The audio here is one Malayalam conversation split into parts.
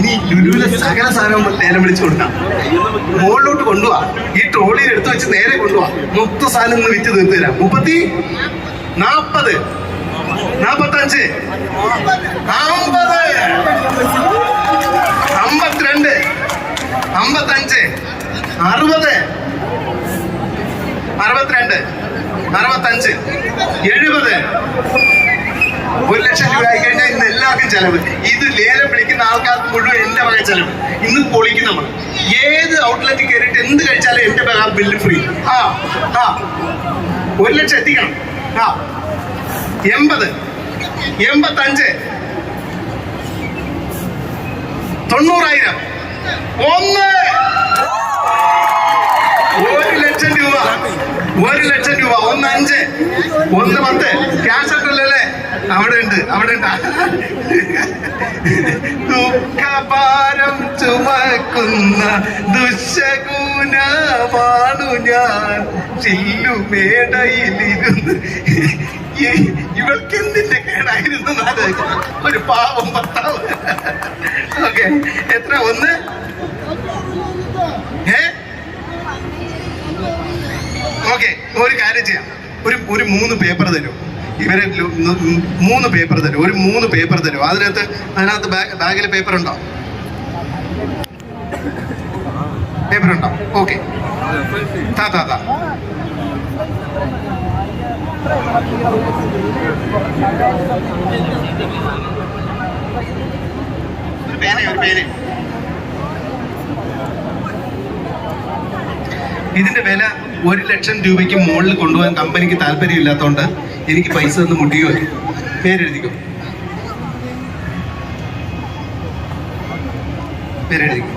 ഇനി ലുലുവിലെ സകല സാധനവും നേരെ വിളിച്ചു കൊടുക്കാം. മുകളിലോട്ട് കൊണ്ടുപോവാ ഈ ട്രോളിയിൽ എടുത്തു വെച്ച് നേരെ കൊണ്ടുപോവാ മൊത്ത സാധനം ഒന്ന് വിറ്റ് തീർത്തു തരാം. മുപ്പത്തി നാപ്പത്. നാപ്പത്തഞ്ച്. അമ്പത്. അമ്പത്തിരണ്ട്. അമ്പത്തഞ്ച്. അറുപത്. അറുപത്തിരണ്ട്. അറുപത്തഞ്ച്. എഴുപത് ഒരു ലക്ഷം രൂപ ആയി കഴിഞ്ഞാൽ ഇന്ന് എല്ലാവർക്കും ചെലവ്. ഇത് ലേലം വിളിക്കുന്ന ആൾക്കാർക്ക് മുഴുവൻ എന്റെ വക ചെലവ്. ഇന്ന് പൊളിക്കും നമ്മൾ. ഏത് ഔട്ട്ലെറ്റ് കയറിയിട്ട് എന്ത് കഴിച്ചാലും എന്റെ വക ബില്ല് ഫ്രീ ആ ആ. ഒരു ലക്ഷം എത്തിക്കണം. ആ. എൺപത്. എൺപത്തഞ്ച്. തൊണ്ണൂറായിരം. ഒന്ന്. ഒരു ലക്ഷം രൂപ. ഒരു ലക്ഷം രൂപ. ഒന്ന് അഞ്ച്. ഒന്ന് പത്ത്. ക്യാഷ് അവിടെ ഉണ്ട് അവിടെ ദുഃഖഭാരം ചുമക്കുന്ന ദുശകുനമാണു ഞാൻ. ചില്ലുമേടയിലിരുന്ന് ഈ- ഇവൾക്ക് എന്തിന്റെ കേടായിരുന്നു ഒരു പാവം ഭർത്താവ്. ഓക്കെ എത്ര? ഒന്ന്? ഏ? ഓക്കെ ഒരു കാര്യം ചെയ്യാം. ഒരു ഒരു മൂന്ന് പേപ്പർ തരും. ഇവരെ മൂന്ന് പേപ്പർ തരും. ഒരു മൂന്ന് പേപ്പർ തരും. അതിനകത്ത് അതിനകത്ത് ബാഗിൽ പേപ്പർ ഉണ്ടോ? പേപ്പർ ഉണ്ടോ? ഓക്കെ താ താ താ. ഒരു പേന ഒരു പേര് ഇതിന്റെ വില ഒരു ലക്ഷം രൂപയ്ക്ക് മുകളിൽ കൊണ്ടുപോകാൻ കമ്പനിക്ക് താല്പര്യമില്ലാത്തതുകൊണ്ട് എനിക്ക് പൈസ ഒന്ന് മുട്ടിയോ പേരെഴുതിക്കും? പേരെഴുതിക്കോ?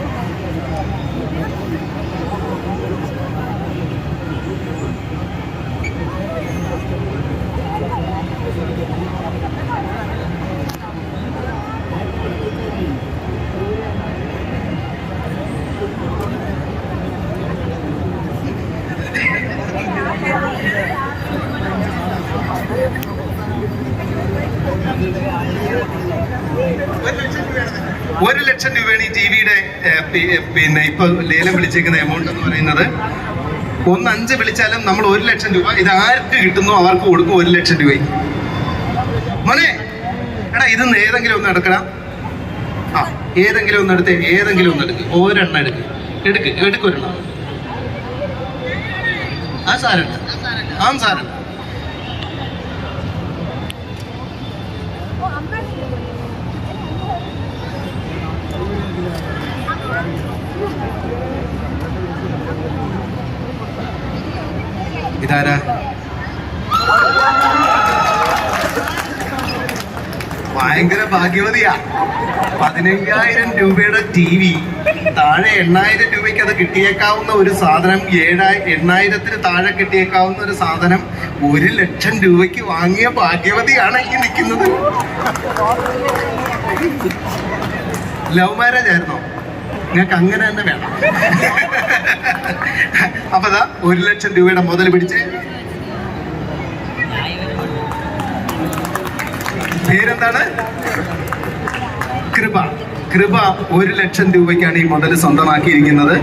ഒരു ലക്ഷം രൂപയാണ് ഈ ടി വിയുടെ പിന്നെ ഇപ്പൊ ലേലം വിളിച്ചേക്കുന്ന എമൗണ്ട് എന്ന് പറയുന്നത്. ഒന്ന് അഞ്ച് വിളിച്ചാലും നമ്മൾ ഒരു ലക്ഷം രൂപ ഇത് ആർക്ക് കിട്ടുന്നു അവർക്ക് കൊടുക്കും ഒരു ലക്ഷം രൂപ മോനെ എടാ ഇത് ഏതെങ്കിലും ഒന്ന് എടുക്കണം ആ ഏതെങ്കിലും ഒന്ന് എടുത്ത് ഏതെങ്കിലും ഒന്ന് എടുക്ക്. ഒരെണ്ണം എടുക്ക്. എടുക്ക് എടുക്കൊരെണ്ണം ആ സാരണ്ട ആ സാരല്ല ഇതാരാ? ഭയങ്കര ഭാഗ്യവതിയാ. പതിനയ്യായിരം രൂപയുടെ ടി വി താഴെ എണ്ണായിരം രൂപയ്ക്ക് അത് കിട്ടിയേക്കാവുന്ന ഒരു സാധനം ഏഴായി എണ്ണായിരത്തിന് താഴെ കിട്ടിയേക്കാവുന്ന ഒരു സാധനം ഒരു ലക്ഷം രൂപയ്ക്ക് വാങ്ങിയ ഭാഗ്യവതിയാണ് ഈ നിൽക്കുന്നത്. ലവ് മാരേജ് ആയിരുന്നോ? നിങ്ങൾക്ക് അങ്ങനെ തന്നെ വേണം. അപ്പൊ ദാ ഒരു ലക്ഷം രൂപയുടെ മുതൽ പിടിച്ച്. പേരെന്താണ്? കൃപ. കൃപ ഒരു ലക്ഷം രൂപയ്ക്കാണ് ഈ മോഡൽ സ്വന്തമാക്കിയിരിക്കുന്നത്.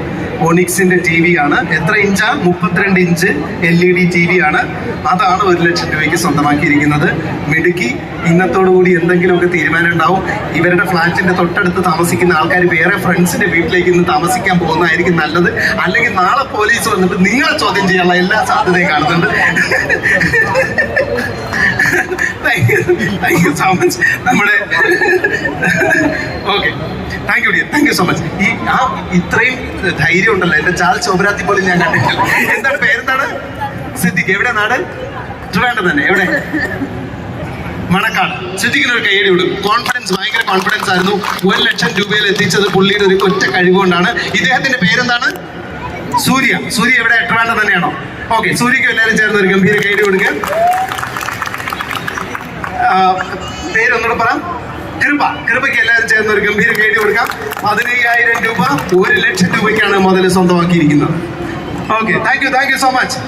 ഒണിക്സിന്റെ ടി വി ആണ്. എത്ര ഇഞ്ചാ? മുപ്പത്തിരണ്ട് inch L E D T V ആണ്. അതാണ് ഒരു ലക്ഷം രൂപയ്ക്ക് സ്വന്തമാക്കിയിരിക്കുന്നത്. മിടുക്കി ഇന്നത്തോടുകൂടി എന്തെങ്കിലുമൊക്കെ തീരുമാനം ഉണ്ടാവും. ഇവരുടെ ഫ്ലാറ്റിന്റെ തൊട്ടടുത്ത് താമസിക്കുന്ന ആൾക്കാർ വേറെ ഫ്രണ്ട്സിന്റെ വീട്ടിലേക്ക് ഇന്ന് താമസിക്കാൻ പോകുന്നതായിരിക്കും നല്ലത്. അല്ലെങ്കിൽ നാളെ പോലീസ് വന്നിട്ട് നിങ്ങളെ ചോദ്യം ചെയ്യാനുള്ള എല്ലാ സാധ്യതയും കാണുന്നുണ്ട്. Thank you thank you so much നമ്മുടെ thank you dear thank you so much ഈ ആ ഇത്രയും ധൈര്യം ഉണ്ടല്ലോ. എന്റെ ചാൽ ചോബരാത്തി പോലും ഞാൻ കണ്ടിട്ടില്ല. എന്താണ് പേരെന്താണ്? സിദ്ദിഖ്. എവിടെ നാട്? ട്രിവാൻഡ്രം തന്നെ. എവിടെ? മണക്കാട്. സിദ്ദിഖിന് ഒരു കൈയടി വിടും കോൺഫിഡൻസ് ഭയങ്കര കോൺഫിഡൻസ് ആയിരുന്നു. ഒരു ലക്ഷം രൂപയിൽ എത്തിച്ചത് പുള്ളിയുടെ ഒരു ഒറ്റ കഴിവുകൊണ്ടാണ്. ഇദ്ദേഹത്തിന്റെ പേരെന്താണ്? സൂര്യ. സൂര്യ എവിടെ? ട്രിവാൻഡ്രം തന്നെയാണോ? ഓക്കെ സൂര്യക്ക് എല്ലാവരും ചേർന്ന് ഒരു ഗംഭീര കൈയടി കൊടുക്കുക പേരൊന്നുകൂടെ പറ. കൃപ കൃപയ്ക്ക് എല്ലാവരും ചേർന്ന് ഒരു ഗംഭീര കൈഡി കൊടുക്കാം. പതിനയ്യായിരം രൂപ ഒരു ലക്ഷം രൂപയ്ക്കാണ് മുതൽ സ്വന്തമാക്കിയിരിക്കുന്നത്. Okay thank you thank you so much